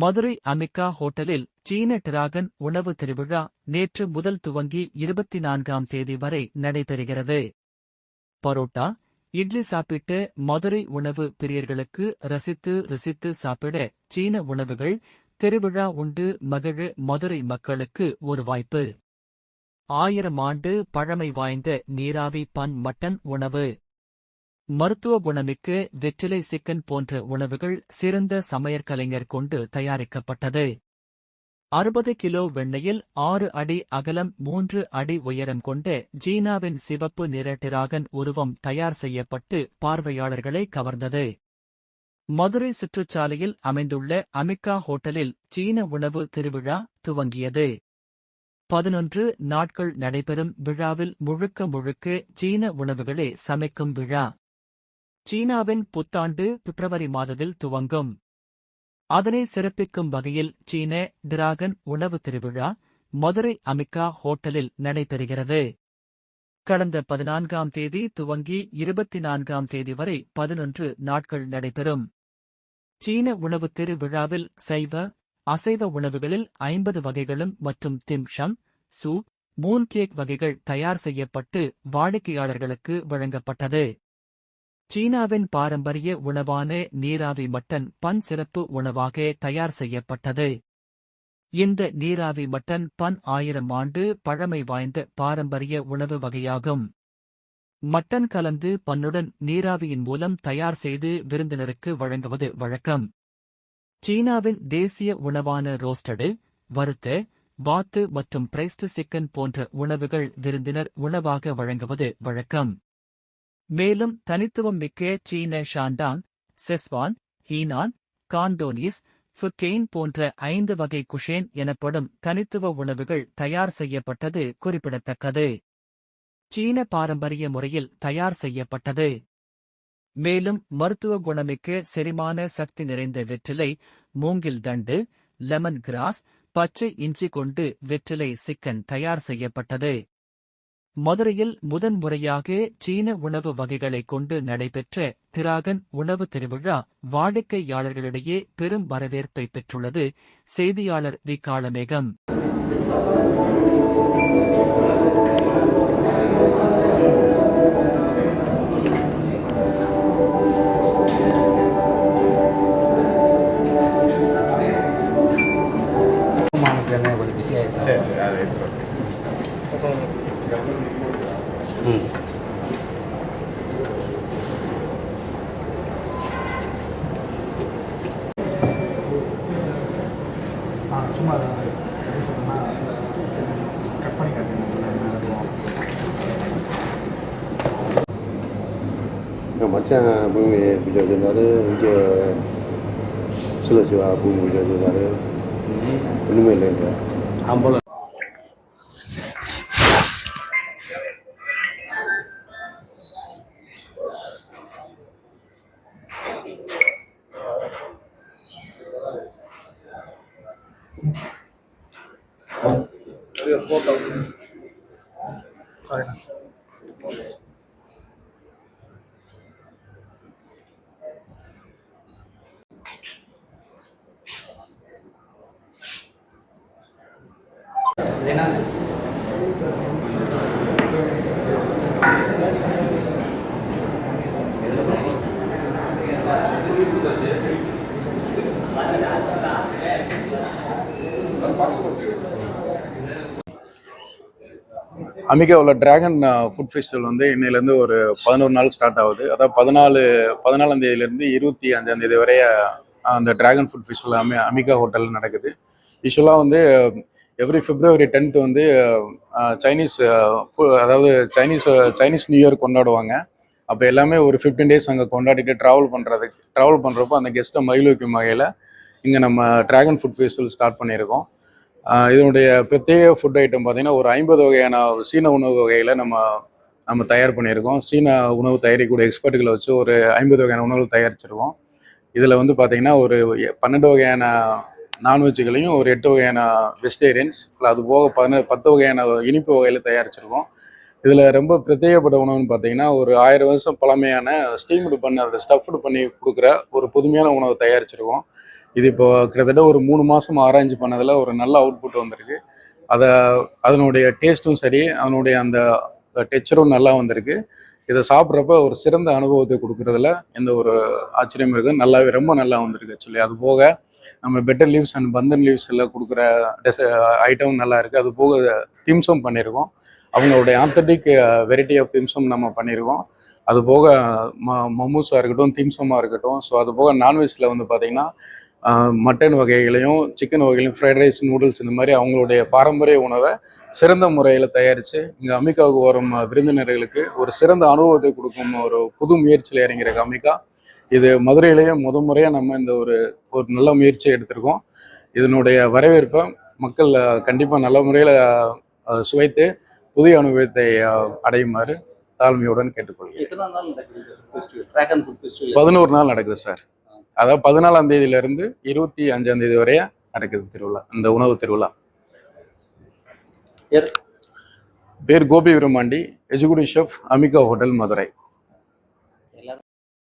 மதுரை அமிகா ஹோட்டலில் சீன டிராகன் உணவு திருவிழா நேற்று முதல் துவங்கி இருபத்தி நான்காம் தேதி வரை நடைபெறுகிறது. பரோட்டா இட்லி சாப்பிட்டு மதுரை உணவு பிரியர்களுக்கு ரசித்து ரசித்து சாப்பிட சீன உணவுகள் திருவிழா உண்டு மகிழ மதுரை மக்களுக்கு ஒரு வாய்ப்பு. ஆயிரம் ஆண்டு பழமை வாய்ந்த நீராவி பன் மட்டன் உணவு. மருத்துவ குணமிக்கு வெற்றிலை சிக்கன் போன்ற உணவுகள் சிறந்த சமையற்கலைஞர் கொண்டு தயாரிக்கப்பட்டது. அறுபது கிலோ வெண்ணெயில் ஆறு அடி அகலம் மூன்று அடி உயரம் கொண்ட ஜீனாவின் சிவப்பு நிற டிராகன் உருவம் தயார் செய்யப்பட்டு பார்வையாளர்களை கவர்ந்தது. மதுரை சுற்றுச்சாலையில் அமைந்துள்ள அமிகா ஹோட்டலில் சீன உணவு திருவிழா துவங்கியது. பதினொன்று நாட்கள் நடைபெறும் விழாவில் முழுக்க முழுக்க சீன உணவுகளே சமைக்கும் விழா. சீனாவின் புத்தாண்டு பிப்ரவரி மாதத்தில் துவங்கும். அதனை சிறப்பிக்கும் வகையில் சீன டிராகன் உணவு திருவிழா மதுரை அமிகா ஹோட்டலில் நடைபெறுகிறது. கடந்த பதினான்காம் தேதி துவங்கி இருபத்தி நான்காம் தேதி வரை பதினொன்று நாட்கள் நடைபெறும். சீன உணவு திருவிழாவில் சைவ அசைவ உணவுகளில் ஐம்பது வகைகளும் மற்றும் திம்ஷம் சூப் மூன் கேக் வகைகள் தயார் செய்யப்பட்டு வாடிக்கையாளர்களுக்கு வழங்கப்பட்டது. சீனாவின் பாரம்பரிய உணவான நீராவி மட்டன் பன் சிறப்பு உணவாக தயார் செய்யப்பட்டது. இந்த நீராவி மட்டன் பன் ஆயிரம் ஆண்டு பழமை வாய்ந்த பாரம்பரிய உணவு வகையாகும். மட்டன் கலந்து பன்னுடன் நீராவியின் மூலம் தயார் செய்து விருந்தினருக்கு வழங்குவது வழக்கம். சீனாவின் தேசிய உணவான ரோஸ்டடு வறுத்து வாத்து மற்றும் பிரைஸ்டு சிக்கன் போன்ற உணவுகள் விருந்தினர் உணவாக வழங்குவது வழக்கம். மேலும் தனித்துவம் மிக்க சீன ஷாண்டாங் செஸ்வான் ஹீனான் காண்டோனிஸ் ஃபுக்கெயின் போன்ற ஐந்து வகை குஷேன் எனப்படும் தனித்துவ உணவுகள் தயார் செய்யப்பட்டது குறிப்பிடத்தக்கது. சீன பாரம்பரிய முறையில் தயார் செய்யப்பட்டது. மேலும் மருத்துவ குணமிக்க செரிமான சக்தி நிறைந்த வெற்றிலை மூங்கில் தண்டு லெமன் கிராஸ் பச்சை இஞ்சி கொண்டு வெற்றிலை சிக்கன் தயார் செய்யப்பட்டது. மதுரையில் முதன்முறையாக சீன உணவு வகைகளை கொண்டு நடைபெற்ற திராகன் உணவு திருவிழா வாடிக்கையாளர்களிடையே பெரும் வரவேற்பை பெற்றுள்ளது. செய்தியாளர் வி. காளமேகம். சரி சரி அது சும்மா கட் மச்சான் பூமி பூஜை வச்சுருந்தாரு. இங்கே சிவா பூமி பூஜை வச்சுருந்தாரு. ஒன்றுமே இல்லை ஆம்பளை. ஃபோர் தௌசண்ட் சாரிண்ணா என்ன Gracias. அமிகாவில் டிராகன் ஃபுட் ஃபெஸ்டிவல் வந்து இன்னையிலேருந்து ஒரு பதினோரு நாள் ஸ்டார்ட் ஆகுது. அதாவது பதினாலு பதினாலாம் தேதியிலேருந்து இருபத்தி அஞ்சாம் தேதி வரைய அந்த டிராகன் ஃபுட் ஃபெஸ்டிவல் அமி அமிகா ஹோட்டலில் நடக்குது. யூஸ்வலாக வந்து எவ்ரி பிப்ரவரி டென்த் வந்து சைனீஸ் அதாவது சைனீஸ் சைனீஸ் நியூ இயர் கொண்டாடுவாங்க. அப்போ எல்லாமே ஒரு ஃபிஃப்டீன் டேஸ் அங்கே கொண்டாடிட்டு ட்ராவல் பண்ணுறதுக்கு ட்ராவல் பண்ணுறப்போ அந்த கெஸ்ட்டை மகிழ்விக்கும் வகையில் இங்கே நம்ம டிராகன் ஃபுட் ஃபெஸ்டிவல் ஸ்டார்ட் பண்ணியிருக்கோம். இதனுடைய பிரத்யேக ஃபுட் ஐட்டம் பார்த்தீங்கன்னா ஒரு ஐம்பது வகையான சீன உணவு வகையில் நம்ம நம்ம தயார் பண்ணியிருக்கோம். சீன உணவு தயாரிக்கக்கூடிய எக்ஸ்பர்ட்டுகளை வச்சு ஒரு ஐம்பது வகையான உணவுகள் தயாரிச்சிருக்கோம். இதில் வந்து பார்த்தீங்கன்னா ஒரு பன்னெண்டு வகையான நான்வெஜ்களையும் ஒரு எட்டு வகையான வெஜிடேரியன்ஸ் அது போக பதினெட்டு பத்து வகையான இனிப்பு வகையில் தயாரிச்சிருக்கோம். இதில் ரொம்ப பிரத்யேகப்பட்ட உணவுன்னு பார்த்தீங்கன்னா ஒரு ஆயிரம் வருஷம் பழமையான ஸ்டீம்டு பண்ண அதை ஸ்டஃப்டு பண்ணி கொடுக்குற ஒரு புதுமையான உணவு தயாரிச்சிருக்கோம். இது இப்போ கிட்டத்தட்ட ஒரு மூணு மாதம் ஆராய்ச்சி பண்ணதில் ஒரு நல்ல அவுட்புட் வந்திருக்கு. அதை அதனுடைய டேஸ்ட்டும் சரி அதனுடைய அந்த டெக்சரும் நல்லா வந்திருக்கு. இதை சாப்பிட்றப்ப ஒரு சிறந்த அனுபவத்தை கொடுக்குறதுல எந்த ஒரு ஆச்சரியம் இருக்குது. நல்லாவே ரொம்ப நல்லா வந்திருக்கு ஆக்சுவலி அது போக நம்ம பெட்டர் லீவ்ஸ் அண்ட் பந்தன் லீவ்ஸில் கொடுக்குற டெஸ் ஐட்டம் நல்லா இருக்குது அது போக திம்ஸும் பண்ணியிருக்கோம் அவங்களுடைய ஆத்தட்டிக் வெரைட்டி ஆஃப் திம்சம் நம்ம பண்ணியிருக்கோம் அது போக ம மமூஸாக இருக்கட்டும் திம்சமாக இருக்கட்டும். ஸோ அது போக நான்வெஜ்ஜில் வந்து பார்த்திங்கன்னா மட்டன் வகைகளையும் சிக்கன் வகைகளையும் ஃப்ரைட் ரைஸ் நூடுல்ஸ் இந்த மாதிரி அவங்களுடைய பாரம்பரிய உணவை சிறந்த முறையில் தயாரித்து இங்கே அமிகாவுக்கு வரும் விருந்தினர்களுக்கு ஒரு சிறந்த அனுபவத்தை கொடுக்கும் ஒரு புது முயற்சியில் இறங்கியிருக்க அமிகா. இது மதுரையிலேயே முத முறையாக நம்ம இந்த ஒரு ஒரு நல்ல முயற்சியை எடுத்திருக்கோம். இதனுடைய வரவேற்பை மக்கள் கண்டிப்பாக நல்ல முறையில் சுவைத்து புதிய அனுபவத்தை அடையுமாறு தாழ்மையுடன் கேட்டுக்கொள்கிறேன். பதினோரு நாள்? நடக்குது சார். அதாவது பதினாலாம் தேதியில இருந்து இருபத்தி அஞ்சாம் தேதி வரைய நடக்குது திருவிழா இந்த உணவு திருவிழா. பேர்? பேர் Gopi Virumandi executive chef Amika hotel Madurai.